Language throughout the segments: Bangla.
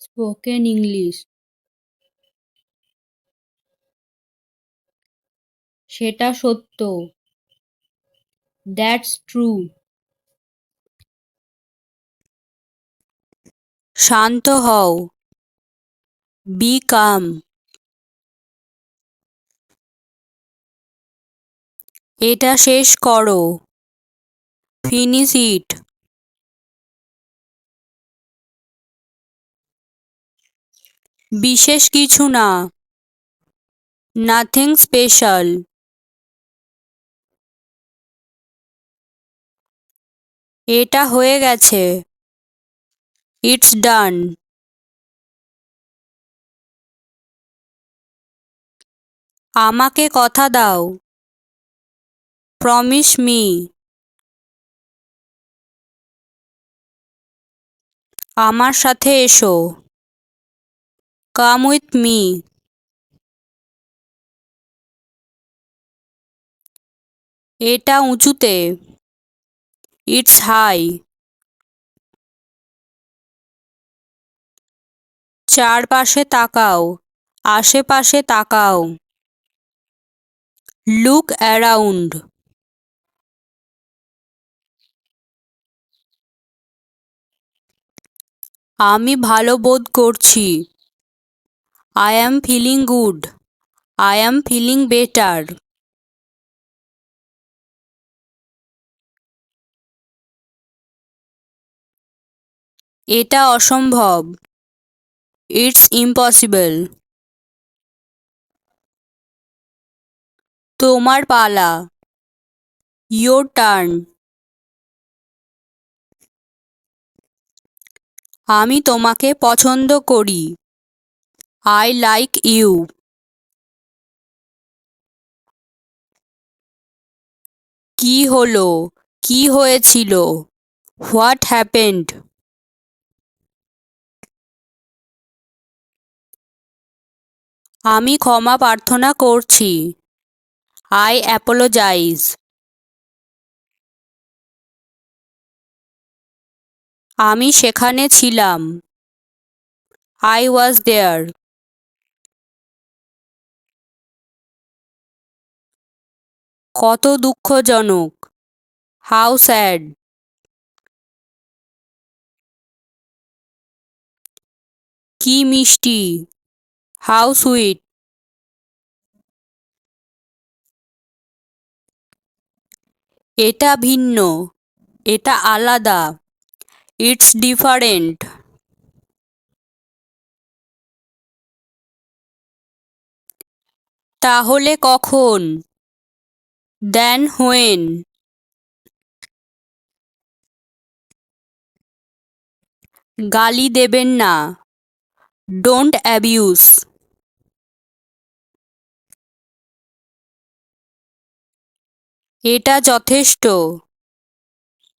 স্পোকেন ইংলিশ সেটা সত্য। দ্যাটস ট্রু শান্ত হও। বি কাম এটা শেষ করো। ফিনিশ ইট বিশেষ কিছু না। নাথিং স্পেশাল এটা হয়ে গেছে। ইটস ডান আমাকে কথা দাও। প্রমিস মি আমার সাথে এসো। কাম উইথ মি এটা উঁচুতে। ইটস হাই চারপাশে তাকাও। আশেপাশে তাকাও। লুক অ্যারাউন্ড আমি ভালো বোধ করছি। I am feeling good I am feeling better এটা অসম্ভব। ইটস ইম্পসিবল তোমার পালা। ইয়োর টার্ন আমি তোমাকে পছন্দ করি। আই লাইক ইউ কি হলো? কি হয়েছিল? হোয়াট হ্যাপেন্ড আমি ক্ষমা প্রার্থনা করছি। আই অ্যাপোলোজাইজ আমি সেখানে ছিলাম। আই ওয়াজ দেয়ার কত দুঃখজনক। হাউ স্যাড কি মিষ্টি। হাউ সুইট এটা ভিন্ন, এটা আলাদা। ইটস ডিফারেন্ট তাহলে কখন? দেন হোয়েন গালি দেবেন না। ডোন্ট অ্যাবিউস এটা যথেষ্ট।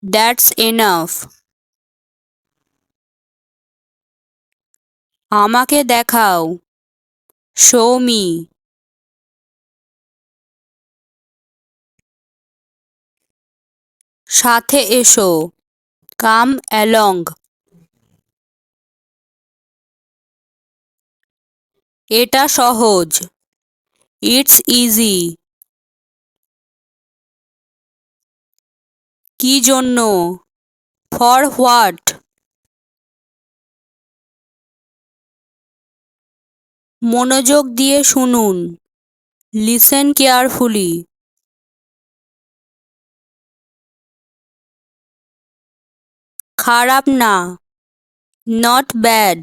দ্যাটস এনাফ আমাকে দেখাও। সৌমি সাথে এসো। Come along. এটা সহজ। It's easy. কি জন্য? For what? মনোযোগ দিয়ে শুনুন। Listen carefully. খারাপ না নট ব্যাড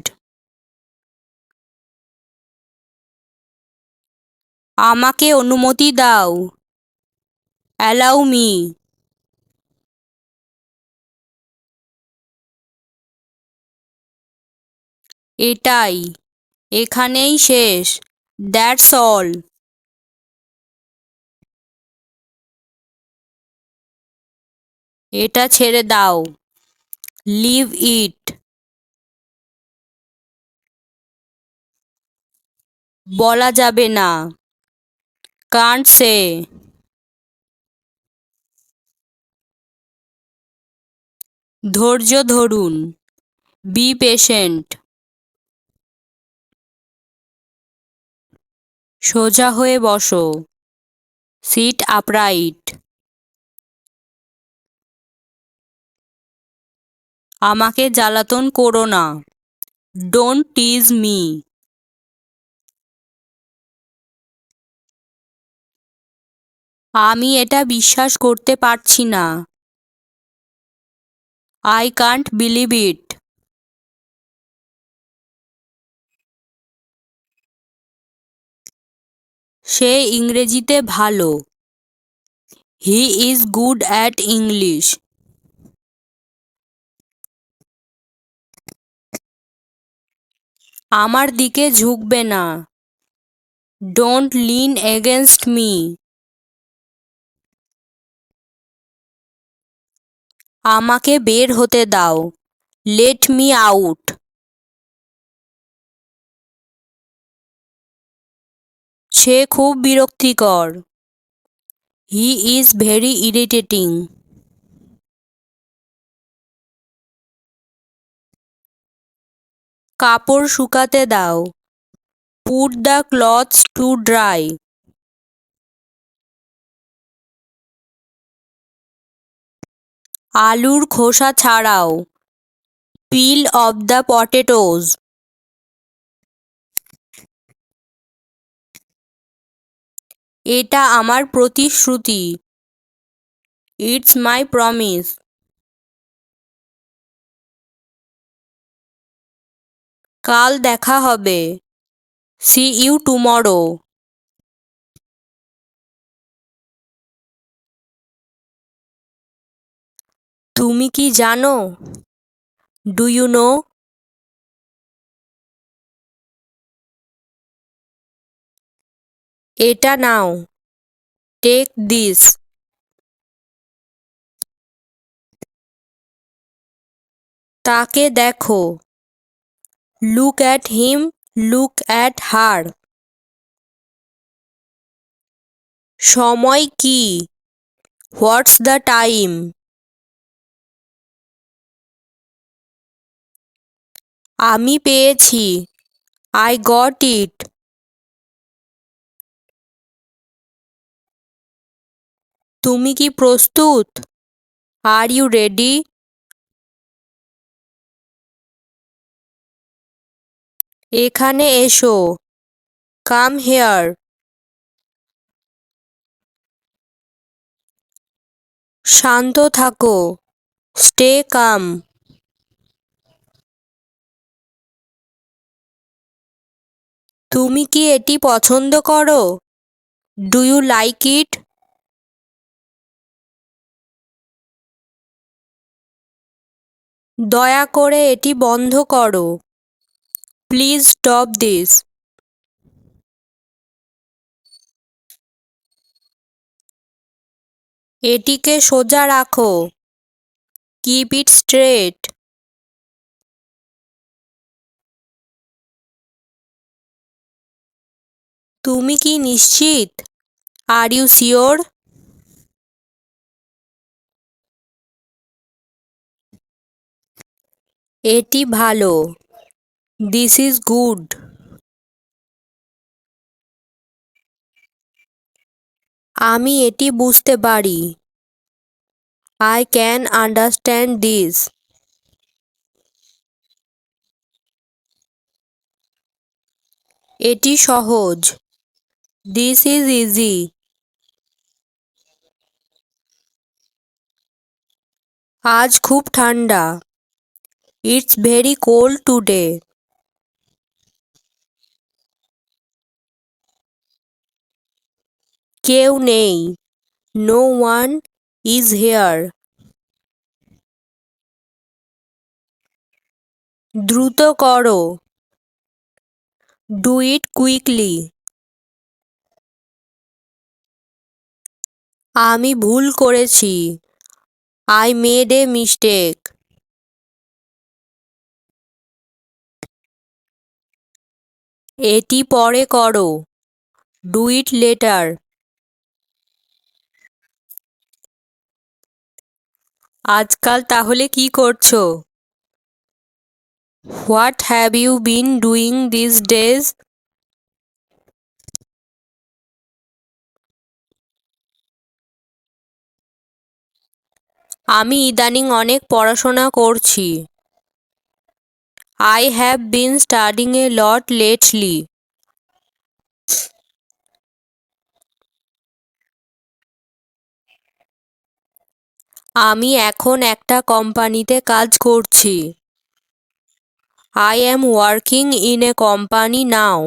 আমাকে অনুমতি দাও। অ্যালাউ মি এটাই, এখানেই শেষ দ্যাটস অল এটা ছেড়ে দাও। লিভ ইট বলা যাবে না। কান্ট সে ধৈর্য ধরুন। বি পেশেন্ট সোজা হয়ে বসো। সিট আপরাইট আমাকে জ্বালাতন করো না। ডোন্ট টিজ মি আমি এটা বিশ্বাস করতে পারছি না। আই কান্ট বিলিভ ইট সে ইংরেজিতে ভালো। He is good at English আমার দিকে ঝুঁকবে না। ডোন্ট লিন এগেনস্ট মি আমাকে বের হতে দাও। লেট মি আউট সে খুব বিরক্তিকর। হি ইজ ভেরি ইরিটেটিং কাপড় শুকাতে দাও। Put the clothes to dry আলুর খোসা ছাড়াও। পিল অফ দ্য পটেটোজ এটা আমার প্রতিশ্রুতি। ইটস মাই প্রমিস কাল দেখা হবে। সি ইউ টুমরো তুমি কি জানো? ডু ইউ নো এটা নাও। টেক দিস তাকে দেখো। Look at him look at her সময় কি? হোয়াটস দ্য টাইম আমি পেয়েছি। আই গট ইট তুমি কি প্রস্তুত? আর ইউ রেডি এখানে এসো। কাম হেয়ার শান্ত থাকো। স্টে কাম তুমি কি এটি পছন্দ করো? ডু ইউ লাইক ইট দয়া করে এটি বন্ধ করো। প্লিজ স্টপ দিস এটিকে সোজা রাখো। কিপ ইট স্ট্রেট তুমি কি নিশ্চিত? আর ইউ শিওর এটি ভালো। দিস ইজ গুড আমি এটি বুঝতে পারি। আই ক্যান আন্ডারস্ট্যান্ড দিস এটি সহজ। দিস ইজ ইজি আজ খুব ঠান্ডা। ইটস ভেরি কোল্ড টুডে কেউ নেই। নো ওয়ান ইজ হেয়ার দ্রুত করো। ডু ইট কুইকলি আমি ভুল করেছি। আই মেড এ মিস্টেক এটি পরে করো। ডু ইট লেটার আজকাল তাহলে কি করছ? What have you been doing these days আমি ইদানিং অনেক পড়াশোনা করছি। I have been studying a lot lately আমি এখন একটা কোম্পানিতে কাজ করছি। I am working in a company now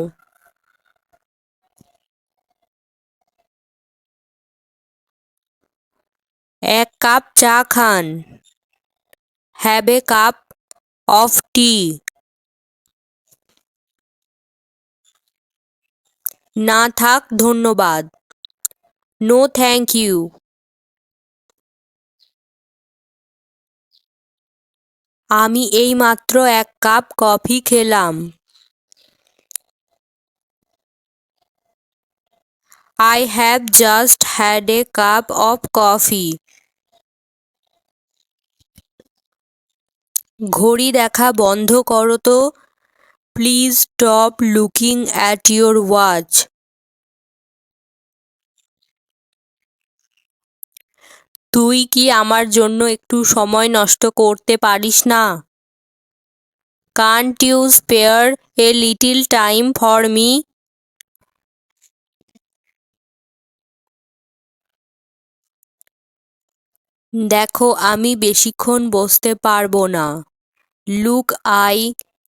এক কাপ চা খান। Have a cup of tea না থাক, ধন্যবাদ। নো থ্যাংক ইউ আমি এইমাত্র এক কাপ কফি খেলাম। I have just had a cup of coffee ঘড়ি দেখা বন্ধ করো তো। Please stop looking at your watch তুই কি আমার জন্য একটু সময় নষ্ট করতে পারিস না? Can't you spare a little time for me দেখো, আমি বেশিক্ষণ বসতে পারব না। Look I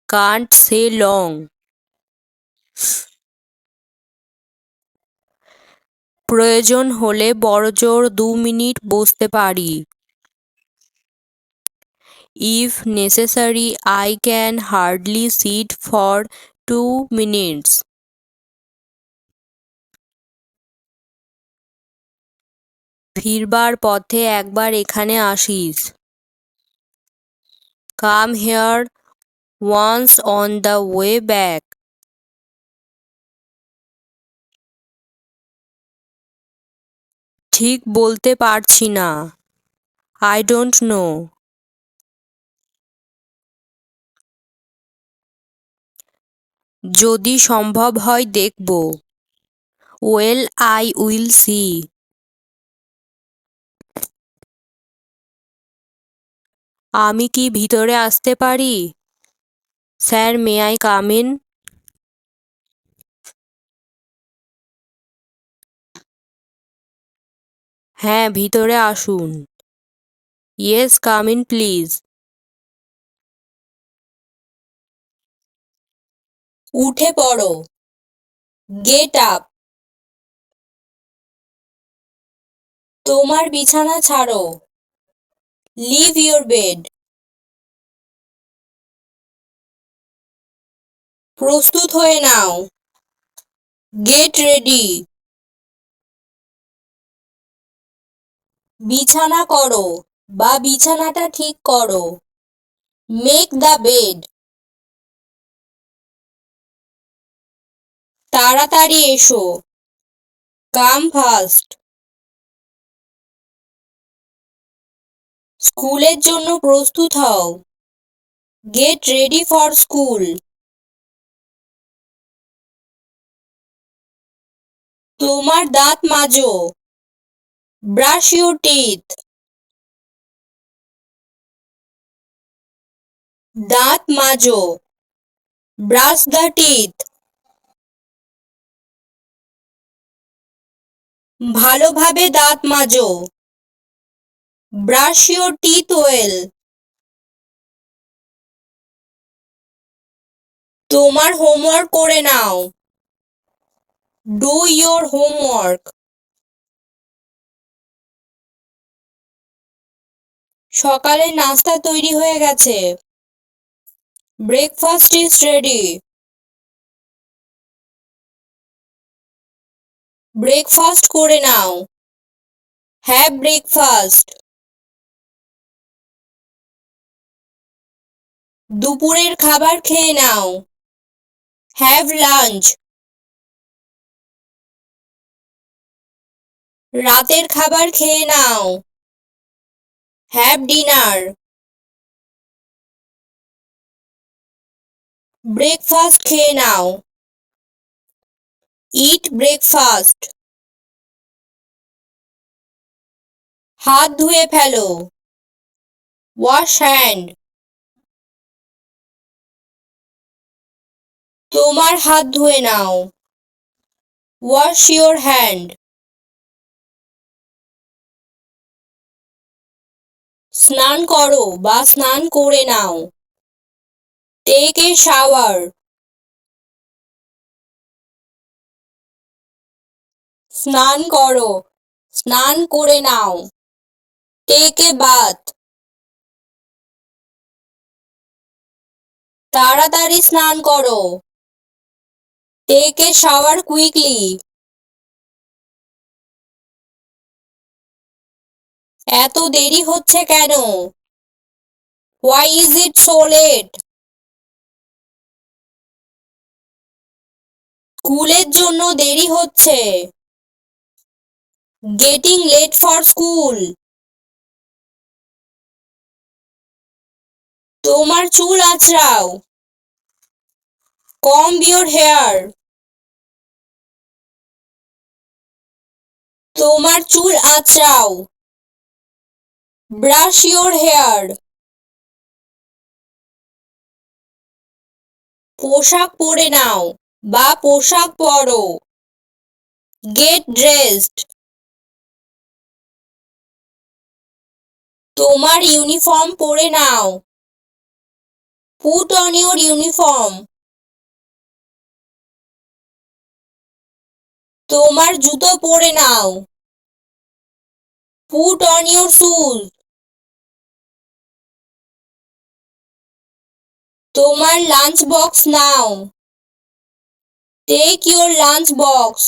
can't say long প্রয়োজন হলে বড়জোর দু মিনিট বসতে পারি। If necessary I can hardly sit for two minutes ফিরবার পথে একবার এখানে আসিস। Come here once on the way back ঠিক বলতে পারছি না। আই ডোন্ট নো যদি সম্ভব হয় দেখব। ওয়েল আই উইল সি আমি কি ভিতরে আসতে পারি? Sir may I come in হ্যাঁ ভিতরে আসুন। Yes, come in, please. উঠে পড়ো। Get up. তোমার বিছানা ছাড়ো। Leave your bed. প্রস্তুত হয়ে নাও। Get ready. বিছানা করো বা বিছানাটা ঠিক করো। মেক দ্য বেড তাড়াতাড়ি এসো। কাম ফাস্ট স্কুলের জন্য প্রস্তুত হও। গেট রেডি ফর স্কুল তোমার দাঁত মাজো। ব্রাশ ইউর টিথ দাঁত মাজো ব্রাশ দ্য টিথ ভালোভাবে দাঁত মাজো ব্রাশ ইউর টিথ ওয়েল তোমার হোমওয়ার্ক করে নাও ডু ইয়োর হোমওয়ার্ক সকালের নাস্তা তৈরি হয়ে গেছে। ব্রেকফাস্ট ইজ রেডি ব্রেকফাস্ট করে নাও। হ্যাভ ব্রেকফাস্ট দুপুরের খাবার খেয়ে নাও। হ্যাভ লাঞ্চ রাতের খাবার খেয়ে নাও। হ্যাভ ডিনার ব্রেকফাস্ট খেয়ে নাও। ইট ব্রেকফাস্ট হাত ধুয়ে ফেলো। ওয়াশ হ্যান্ড তোমার হাত ধুয়ে নাও। ওয়াশ ইয়োর হ্যান্ড স্নান করো বা স্নান করে নাও। টেক এ শাওয়ার স্নান করো, স্নান করে নাও। টেক এ বাথ তাড়াতাড়ি স্নান করো। টেক এ শাওয়ার কুইকলি এত দেরি হচ্ছে কেন? Why is it so late স্কুলের জন্য দেরি হচ্ছে। গেটিং লেট ফর স্কুল তোমার চুল আঁচড়াও কম ইয়োর হেয়ার তোমার চুল আঁচড়াও ব্রাশ ইয়োর হেয়ার পোশাক পরে নাও বা পোশাক পরো। গেট ড্রেসড তোমার ইউনিফর্ম পরে নাও। পুট অন ইউর ইউনিফর্ম তোমার জুতো পরে নাও। পুট অন ইউর শুজ তোমার লাঞ্চ বক্স নাও। টেক ইউর লাঞ্চ বক্স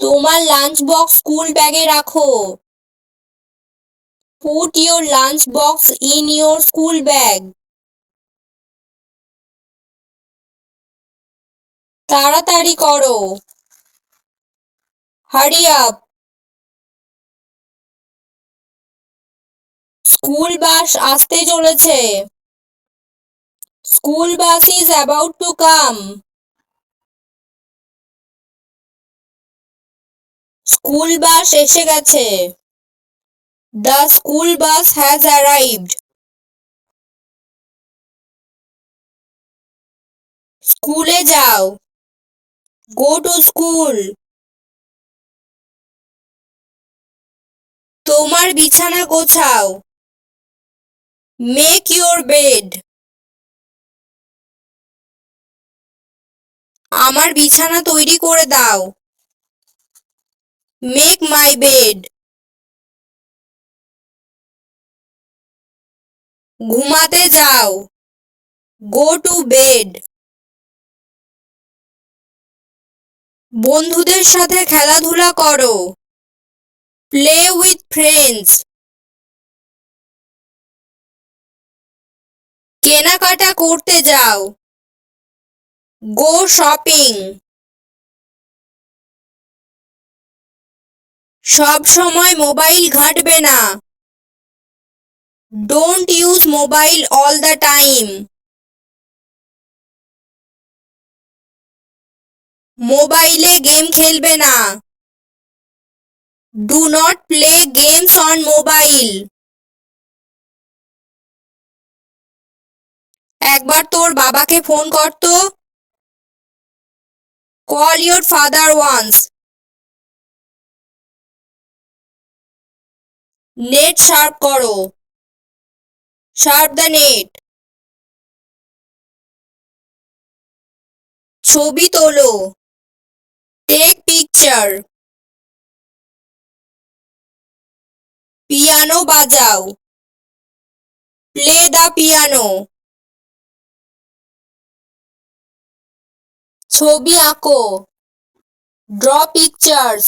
তোমার লাঞ্চ বক্স স্কুল ব্যাগে রাখো। Put your lunch box in your school bag তাড়াতাড়ি করো। হারি আপ স্কুল বাস আসতে চলেছে। School bus is about to come school bus এসে গেছে। The school bus has arrived স্কুলে যাও। গো টু স্কুল তোমার বিছানা গোছাও। মেক ইউর বেড আমার বিছানা তৈরি করে দাও। মেক মাই বেড ঘুমাতে যাও। গো টু বেড বন্ধুদের সাথে খেলাধুলা করো। প্লে উইথ ফ্রেন্ডস কেনাকাটা করতে যাও। গো শপিং সব সময় মোবাইল ঘাঁটবে না। Don't use mobile all the time মোবাইলে গেম খেলবে না। Do not play games on mobile একবার তোর বাবাকে ফোন করতো call your father once net sharp করো। শার্প দ্য নেট ছবি তোলো। টেক পিকচার পিয়ানো বাজাও। প্লে দ্য পিয়ানো ছবি আঁকো। ড্র পিকচার্স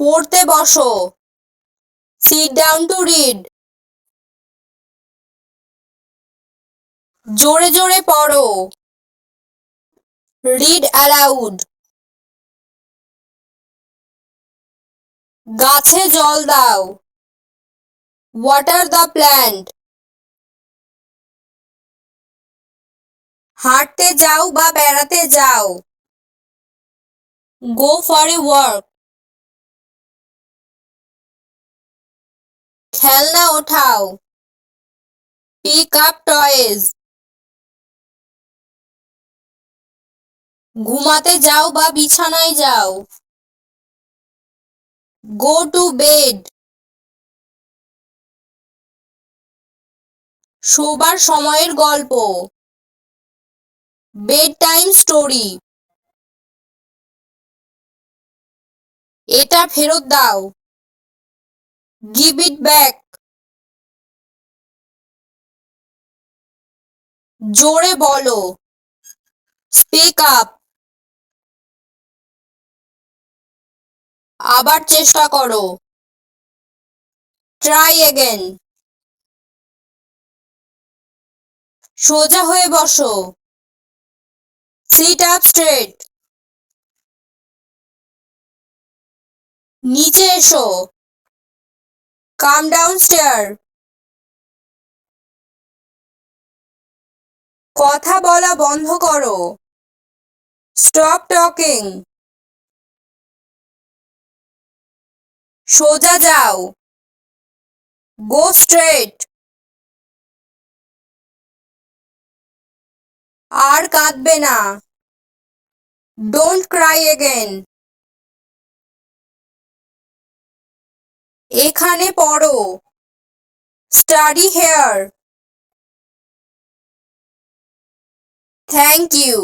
পড়তে বসো। সিট ডাউন টু রিড জোরে জোরে পড়ো। রিড অ্যালাউড গাছে জল দাও। ওয়াটার দ্য প্ল্যান্ট হাঁটতে যাও বা বেড়াতে যাও। গো ফর এ ওয়ার্ক খেলনা ওঠাও। পিক আপ টয়েজ ঘুমাতে যাও বা বিছানায় যাও। গো টু বেড শোবার সময়ের গল্প। বেড টাইম স্টোরি এটা ফেরত দাও। গিভ ইট ব্যাক জোরে বলো। স্পিক আপ আবার চেষ্টা করো। ট্রাই এগেন সোজা হয়ে বসো। সিট আপ স্ট্রেট নিচে এসো কাম ডাউন স্টেয়ার কথা বলা বন্ধ করো। স্টপ টকিং সোজা যাও। গো স্ট্রেট আর কাঁদবে না। ডোন্ট ক্রাই এগেন এখানে পড়ো। Study hair thank you